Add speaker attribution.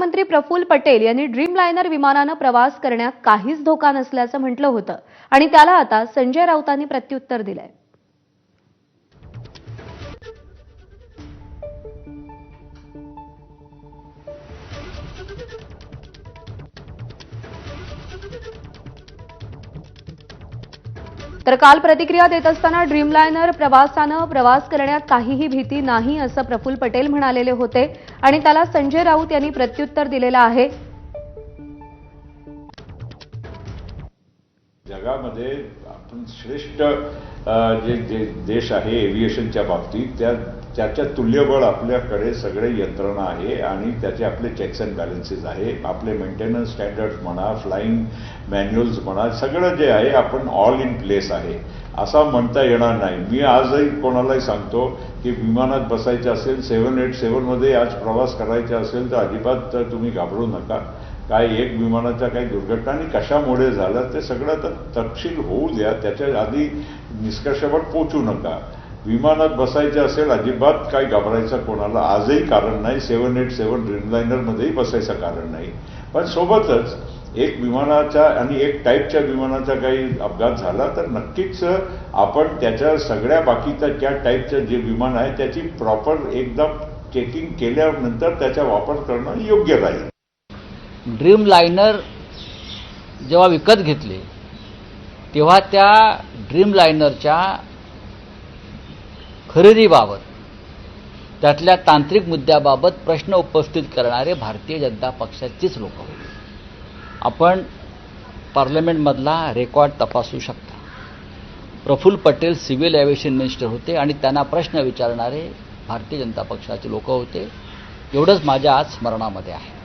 Speaker 1: मंत्री प्रफुल्ल पटेल यांनी dream liner विमानानं प्रवास करण्यात काहीच धोका नसल्याचं म्हटलं होतं. आणि त्याला आता संजय राऊतांनी प्रत्युत्तर दिलंय. तर काल प्रतिक्रिया देत असताना ड्रीमलायनर प्रवासानं प्रवास करण्यात काहीही भीती नाही असं प्रफुल्ल पटेल म्हणालेले होते आणि त्याला संजय राऊत यांनी प्रत्युत्तर दिलेलं आहे.
Speaker 2: जगामध्ये आपण श्रेष्ठ जे जे देश आहे एव्हिएशनच्या बाबतीत त्या त्याच्या तुल्यबळ आपल्याकडे सगळे यंत्रणा आहे आणि त्याचे आपले चेक्स अँड बॅलन्सेस आहे. आपले मेंटेनन्स स्टँडर्ड्स म्हणा फ्लाईंग मॅन्युअल्स म्हणा सगळं जे आहे आपण ऑल इन प्लेस आहे. असा म्हणता येणार नाही. मी आजही कोणालाही सांगतो की विमानात बसायचं असेल सेवन एट सेवनमध्ये आज प्रवास करायचा असेल तर अजिबात तुम्ही घाबरू नका. काय एक विमानाच्या काही दुर्घटना आणि कशामुळे झालं ते सगळं तर तपशील होऊ द्या. त्याच्या आधी निष्कर्षावर पोचू नका. विमानात बसायचं असेल अजिबात काही घाबरायचं कोणाला आजही कारण नाही. सेवन एट सेवन ड्रीमलायनरमध्येही बसायचं कारण नाही. पण सोबतच एक विमानाचा आणि एक टाईपच्या विमानाचा काही अपघात झाला तर नक्कीच आपण त्याच्या सगळ्या बाकीच्या ज्या टाईपचं जे विमान आहे त्याची प्रॉपर एकदा चेकिंग केल्यानंतर त्याचा वापर करणं योग्य राहील.
Speaker 3: ड्रीम लायनर जेव्हा विकत घेतले तेव्हा त्या ड्रीम लायनरच्या खरेदीबाबत त्यातल्या तांत्रिक मुद्द्याबाबत प्रश्न उपस्थित करणारे भारतीय जनता पक्षाचीच लोक होते. आपण पार्लमेंटमधला रेकॉर्ड तपासू शकता. Praful Patel civil aviation minister होते आणि त्यांना प्रश्न विचारणारे भारतीय जनता पक्षाचे लोक होते. एवढंच माझ्या आज स्मरणामध्ये आहे.